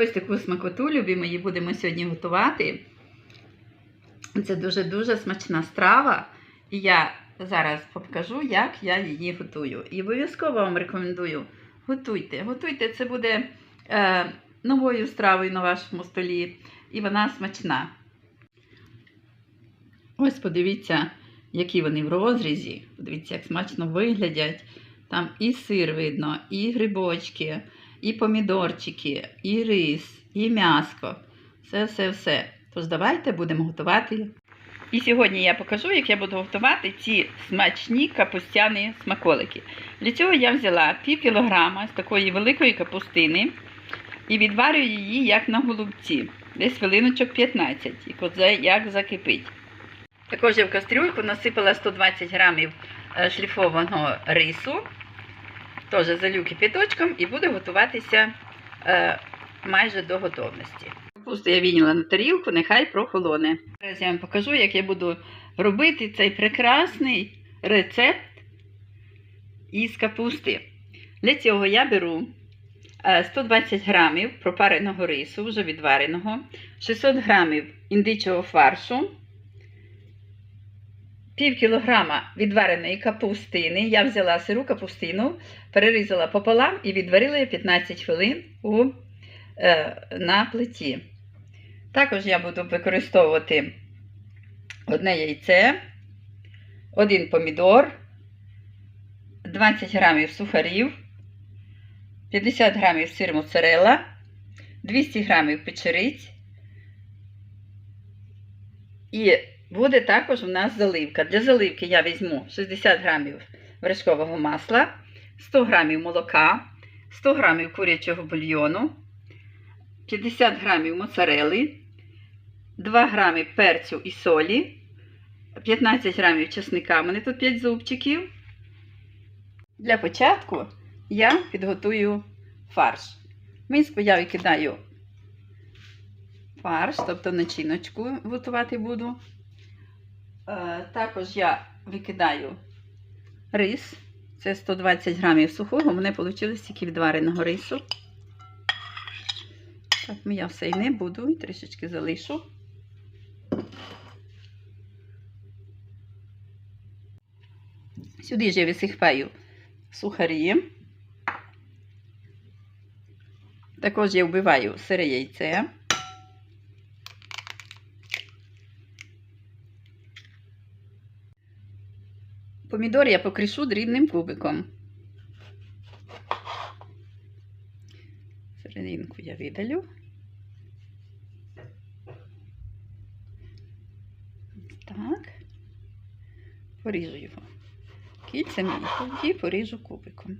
Ось таку смакоту, любі мої, будемо сьогодні готувати. Це дуже-дуже смачна страва. І я зараз покажу, як я її готую. І обов'язково вам рекомендую готуйте. Готуйте, це буде е, новою стравою на вашому столі, і вона смачна. Ось подивіться, які вони в розрізі. Подивіться, як смачно виглядять. Там і сир видно, і грибочки, і помідорчики, і рис, і м'яско. Все-все-все. Тож давайте будемо готувати. І сьогодні я покажу, як я буду готувати ці смачні капустяні смаколики. Для цього я взяла пів кілограма з такої великої капустини і відварю її як на голубці, десь хвилиночок 15, і як закипить. Також я в кастрюльку насипала 120 грамів е, шліфованого рису, теж залю кипяточком і буду готуватися е, майже до готовності. Капусту я вініла на тарілку, нехай прохолоне. Зараз я вам покажу, як я буду робити цей прекрасний рецепт із капусти. Для цього я беру е, 120 грамів пропареного рису, вже відвареного, 600 грамів індичого фаршу, пів кілограма відвареної капустини. Я взяла сиру капустину, перерізала пополам і відварила її 15 хвилин у, е, на плиті. Також я буду використовувати одне яйце, один помідор, 20 грамів сухарів, 50 грамів сир моцарелла, 200 грамів печериць. І буде також у нас заливка. Для заливки я візьму 60 грамів вершкового масла, 100 грамів молока, 100 грамів курячого бульйону, 50 грамів моцарели, 2 грами перцю і солі, 15 грамів чесника, у мене тут 5 зубчиків. Для початку я підготую фарш. Миску я викидаю фарш, тобто начиночку готувати буду. Е, Також я викидаю рис. Це 120 грамів сухого, у мене вийшло тільки відвареного рису. Так, ну я все і не буду, і трішечки залишу. Сюди ж я висипаю сухарі. Також я вбиваю сире яйце. Помідор я покришу дрібним кубиком. Серединку я видалю. Так. Поріжу його кільцями і тоді поріжу кубиком.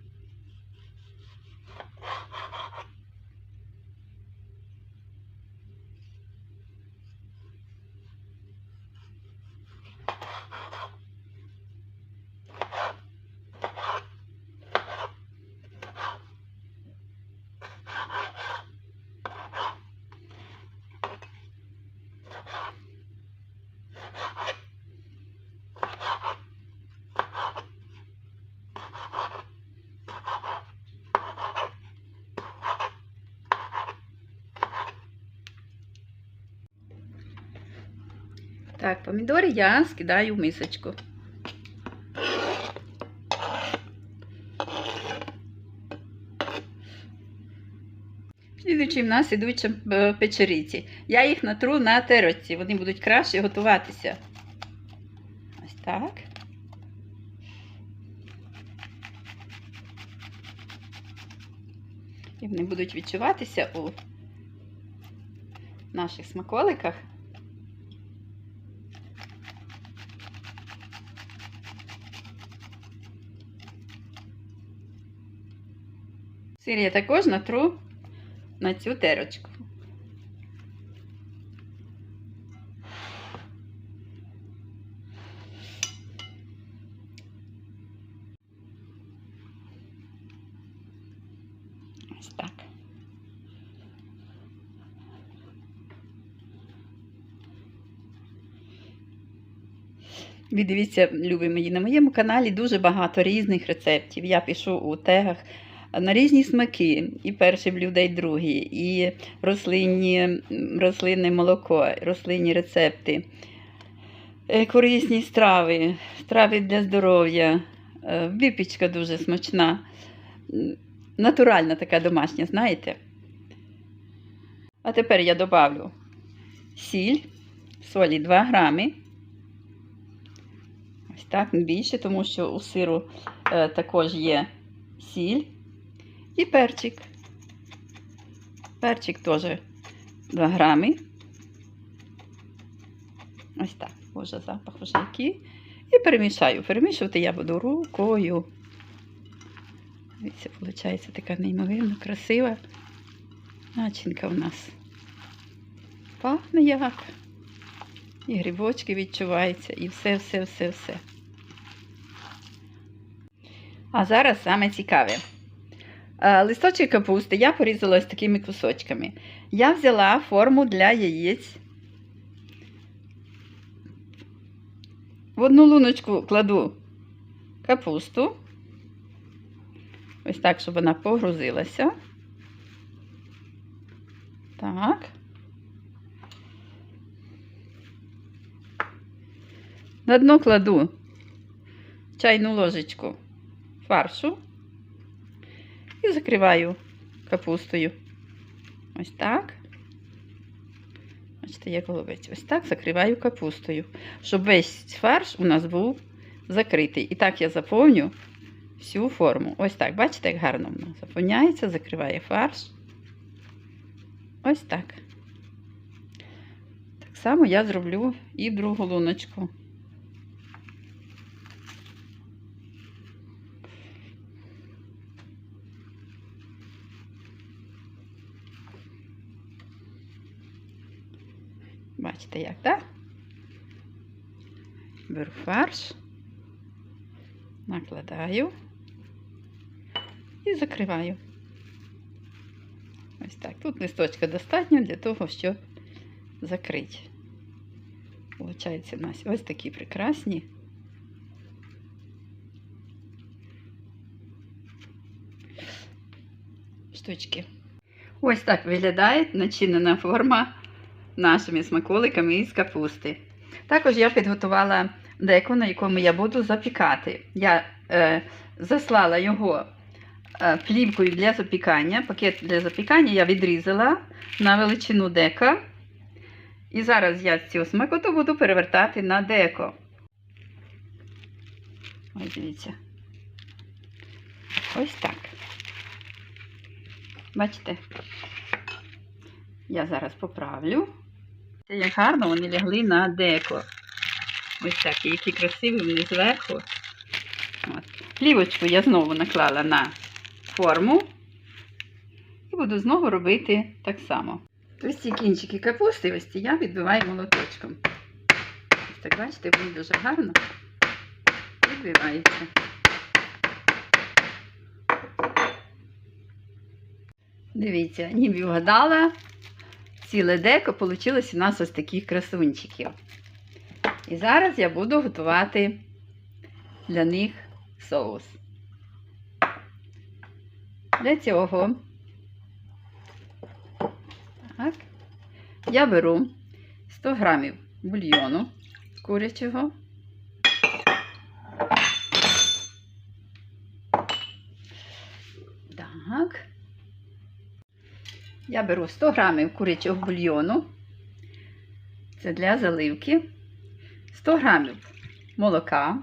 Так, помідори я скидаю в мисочку. Слідуючи в нас ідуть е, печериці. Я їх натру на терочці, вони будуть краще готуватися. Ось так. І вони будуть відчуватися у наших смаколиках. Сир я також натру на цю терочку. Ось так. Ви дивіться, любі мої, на моєму каналі дуже багато різних рецептів. Я пишу у тегах на різні смаки, і перше блюдо, і друге, і рослинні, рослинне молоко, рослинні рецепти, е, корисні страви, страви для здоров'я, е, випічка дуже смачна, натуральна така домашня, знаєте. А тепер я добавлю сіль, солі 2 грами. Ось так, не більше, тому що у сиру е, також є сіль і перчик. Перчик теж 2 грами. Ось так, боже, запах вже який. І перемішаю. Перемішувати я буду рукою. Дивіться, виходить така неймовірно красива начинка в нас. Пахне як. І грибочки відчуваються, і все, все, все, все. А зараз саме цікаве. Е, Листочки капусти я порізала ось такими кусочками. Я взяла форму для яєць. В одну луночку кладу капусту. Ось так, щоб вона погрузилася. Так. На дно кладу чайну ложечку фаршу і закриваю капустою. Ось так. Бачите, як голубець. Ось так закриваю капустою, щоб весь фарш у нас був закритий. І так я заповню всю форму. Ось так. Бачите, як гарно воно заповняється, закриває фарш. Ось так. Так само я зроблю і другу луночку. Бачите, як, так? Беру фарш, накладаю і закриваю. Ось так. Тут листочка достатньо для того, щоб закрити. Получається у нас ось такі прекрасні. Штучки. Ось так виглядає начинена форма нашими смаколиками із капусти. Також я підготувала деко, на якому я буду запікати. Я е, заслала його е, плівкою для запікання. Пакет для запікання я відрізала на величину дека. І зараз я цю смакоту буду перевертати на деко. Ось дивіться. Ось так. Бачите? Я зараз поправлю. Це як гарно вони лягли на деко. Ось так, які красиві вони зверху. От. Плівочку я знову наклала на форму. І буду знову робити так само. Ось ці кінчики капусти, ось ці я відбиваю молоточком. Ось так, бачите, вони дуже гарно відбиваються. Дивіться, ніби вгадала. Ціле деко вийшло у нас ось таких красунчиків. І зараз я буду готувати для них соус. Для цього так, я беру 100 грамів бульйону курячого. Так. Я беру 100 грамів курячого бульйону. Це для заливки. 100 грамів молока.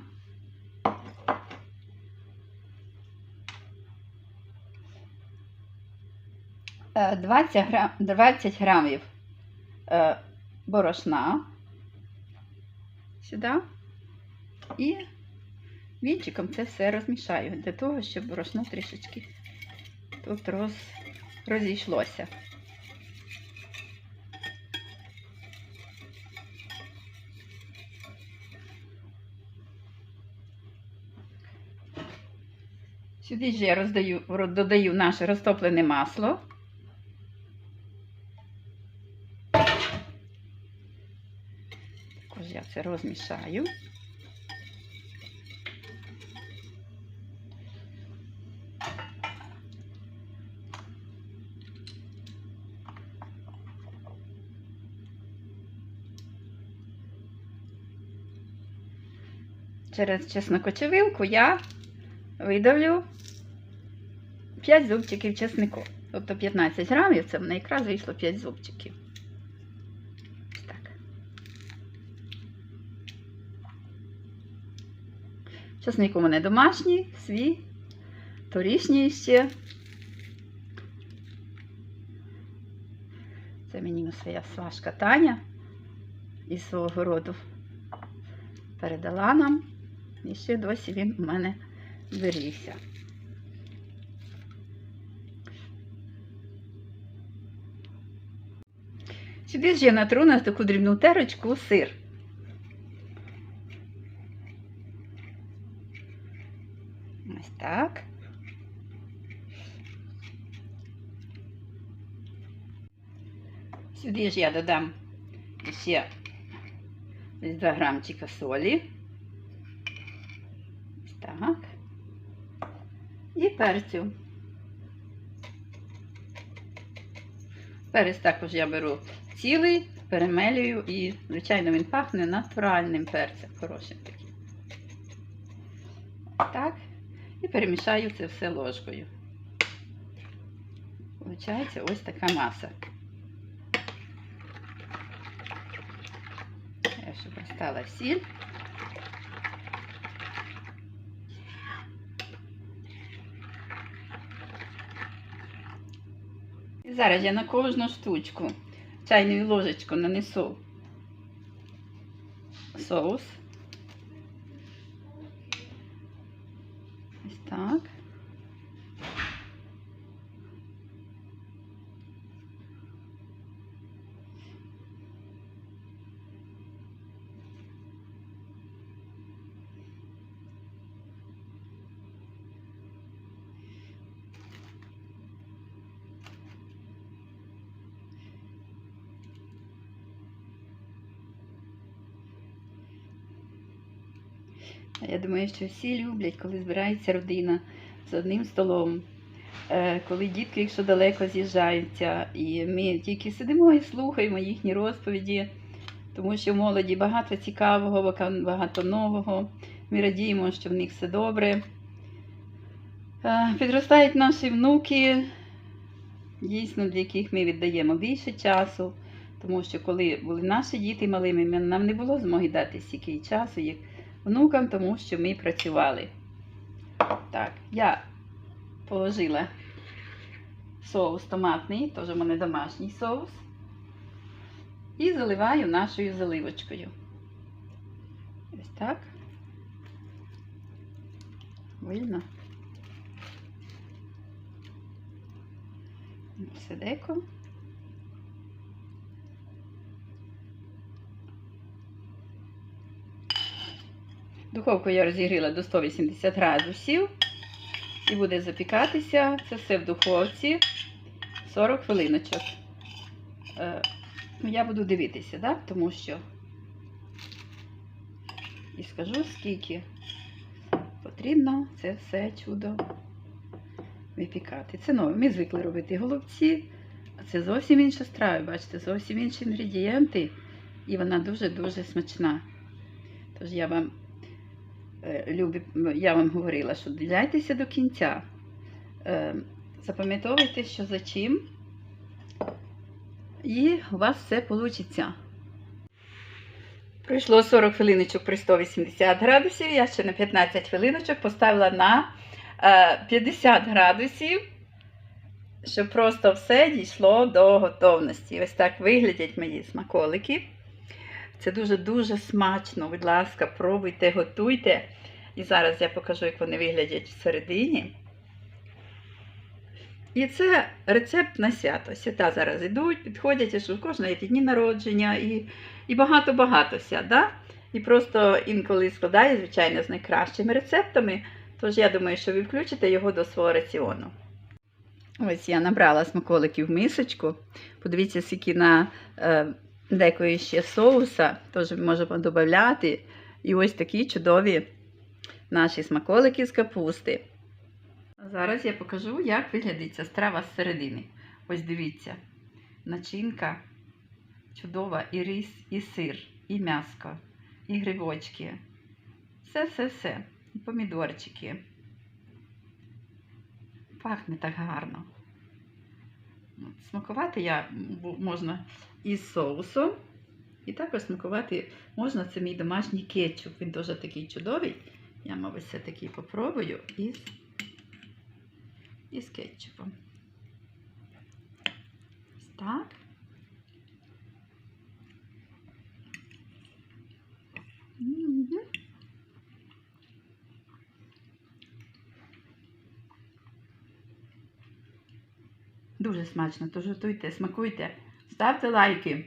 Е, 20 грам, 20 грамів е, борошна сюди. І вінчиком це все розмішаю для того, щоб борошно трішечки тут роз, розійшлося. Сюди ж я роздаю, ро- додаю наше розтоплене масло. Також я це розмішаю. Через чеснокочевилку я видавлю 5 зубчиків чеснику. Тобто 15 грамів, це в мене якраз вийшло 5 зубчиків. Так. Чесник у мене домашній, свій, торішній ще. Це мені своя сважка Таня із свого городу передала нам. І ще досі він у мене зберігся. Сюди ж я натру на таку дрібну терочку сир. Ось так. Сюди ж я додам ще десь 2 грамчика солі. Так. І перцю. Перець також я беру цілий, перемелюю і, звичайно, він пахне натуральним перцем, хорошим таким. Так. І перемішаю це все ложкою. Получається ось така маса. Я ще поставила сіль. Зараз я на кожну штучку чайною ложечку нанесу соус. Ось так. Я думаю, що всі люблять, коли збирається родина за одним столом, Е, коли дітки, якщо далеко з'їжджаються, і ми тільки сидимо і слухаємо їхні розповіді, тому що в молоді багато цікавого, багато нового. Ми радіємо, що в них все добре. Е, Підростають наші внуки, дійсно, для яких ми віддаємо більше часу. Тому що коли були наші діти малими, нам не було змоги дати стільки часу, як внукам, тому що ми працювали. Так, я положила соус томатний, теж у мене домашній соус. І заливаю нашою заливочкою. Ось так. Видно. Сидеко. Духовку я розігріла до 180 градусів. І буде запікатися це все в духовці 40 хвилиночок. Е, ну, я буду дивитися, да? тому що і скажу, скільки потрібно це все чудо випікати. Це нове. Ми звикли робити голубці, а це зовсім інша страва, бачите, зовсім інші інгредієнти, і вона дуже-дуже смачна. Тож я вам любі, я вам говорила, що діляйтеся до кінця. Е, Запам'ятовуйте, що за чим, і у вас все вийде. Пройшло 40 хвилиночок при 180 градусів. Я ще на 15 хвилиночок поставила на е, 50 градусів, щоб просто все дійшло до готовності. Ось так виглядять мої смаколики. Це дуже-дуже смачно. Будь ласка, пробуйте, готуйте. І зараз я покажу, як вони виглядять всередині. І це рецепт на свято. Свята зараз йдуть, підходять, що в кожного є дні народження і, і багато-багато свят. Да? І просто інколи складає, звичайно, з найкращими рецептами. Тож я думаю, що ви включите його до свого раціону. Ось я набрала смаколиків в мисочку. Подивіться, скільки на е, декої ще соуса, теж можемо додати. І ось такі чудові наші смаколики з капусти. Зараз я покажу, як виглядить ця страва зсередини. Ось дивіться, начинка чудова, і рис, і сир, і м'яско, і грибочки. Все-все-все. І помідорчики. Пахне так гарно. Смакувати я можна із соусом. І також смакувати можна це мій домашній кетчуп. Він теж такий чудовий. Я, мабуть, все-таки попробую із, із кетчупом. Ось так. Дуже смачно, тож готуйте, смакуйте, ставте лайки.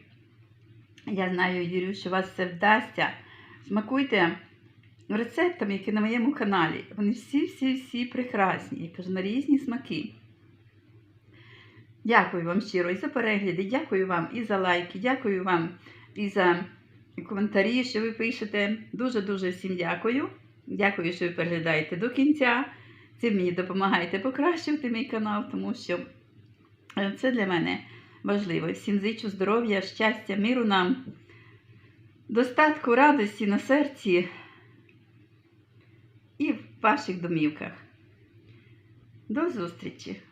Я знаю, вірю, що вас все вдасться. Смакуйте рецептами, які на моєму каналі. Вони всі-всі-всі прекрасні. Я кажу, на різні смаки. Дякую вам щиро і за перегляди, дякую вам і за лайки, дякую вам і за коментарі, що ви пишете. Дуже-дуже всім дякую. Дякую, що ви переглядаєте до кінця. Цим мені допомагаєте покращувати мій канал, тому що е, це для мене важливо. Всім зичу здоров'я, щастя, миру нам, достатку, радості на серці і в ваших домівках. До зустрічі!